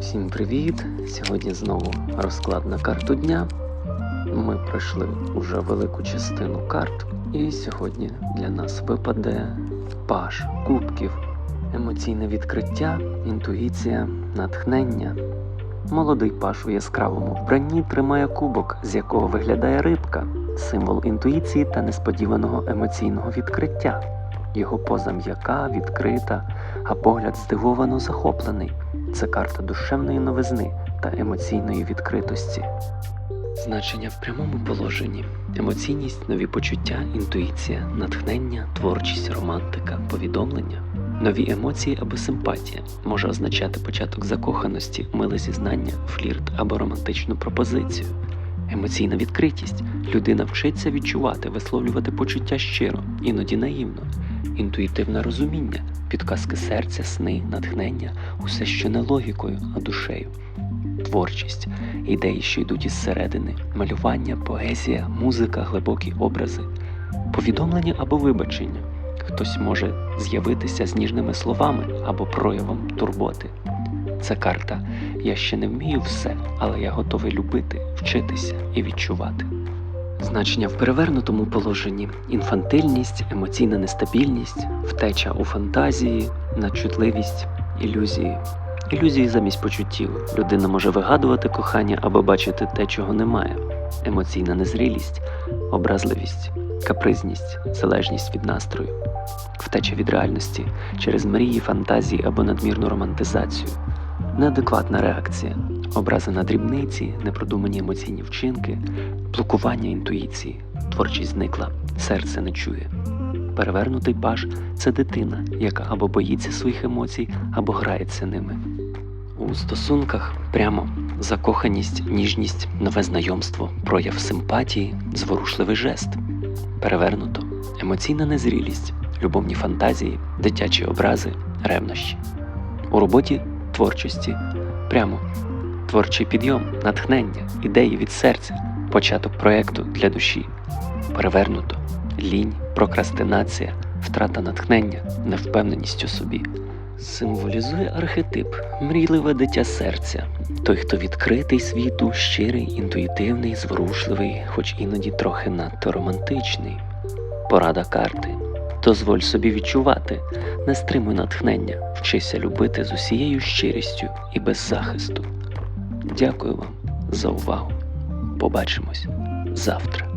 Всім привіт! Сьогодні знову розклад на карту дня. Ми пройшли уже велику частину карт, і сьогодні для нас випаде паш кубків, емоційне відкриття, інтуїція, натхнення. Молодий паш у яскравому вбранні тримає кубок, з якого виглядає рибка, символ інтуїції та несподіваного емоційного відкриття. Його поза м'яка, відкрита, а погляд здивовано захоплений. Це карта душевної новизни та емоційної відкритості. Значення в прямому положенні: емоційність, нові почуття, інтуїція, натхнення, творчість, романтика, повідомлення. Нові емоції або симпатія може означати початок закоханості, миле зізнання, флірт або романтичну пропозицію. Емоційна відкритість людина вчиться відчувати, висловлювати почуття щиро, іноді наївно, інтуїтивне розуміння, підказки серця, сни, натхнення, усе, що не логікою, а душею. Творчість, ідеї, що йдуть із середини, малювання, поезія, музика, глибокі образи, повідомлення або вибачення. Хтось може з'явитися з ніжними словами або проявом турботи. Це карта Я ще не вмію все, але я готовий любити, вчитися і відчувати. Значення в перевернутому положенні інфантильність, емоційна нестабільність, втеча у фантазії, надчутливість, ілюзії. Ілюзії замість почуттів. Людина може вигадувати кохання або бачити те, чого немає. Емоційна незрілість, образливість, капризність, залежність від настрою, втеча від реальності через мрії, фантазії або надмірну романтизацію, неадекватна реакція, образи на дрібниці, непродумані емоційні вчинки, блокування інтуїції, творчість зникла, серце не чує. Перевернутий паж це дитина, яка або боїться своїх емоцій, або грається ними. У стосунках прямо закоханість, ніжність, нове знайомство, прояв симпатії, зворушливий жест. Перевернуто емоційна незрілість, любовні фантазії, дитячі образи, ревнощі. У роботі творчості прямо творчий підйом, натхнення, ідеї від серця, початок проєкту для душі. Перевернуто лінь, прокрастинація, втрата натхнення, невпевненість у собі. Символізує архетип, мрійливе дитя серця, той, хто відкритий світу, щирий, інтуїтивний, зворушливий, хоч іноді трохи надто романтичний. Порада карти. Дозволь собі відчувати, не стримуй натхнення, вчися любити з усією щирістю і без захисту. Дякую вам за увагу. Побачимось завтра.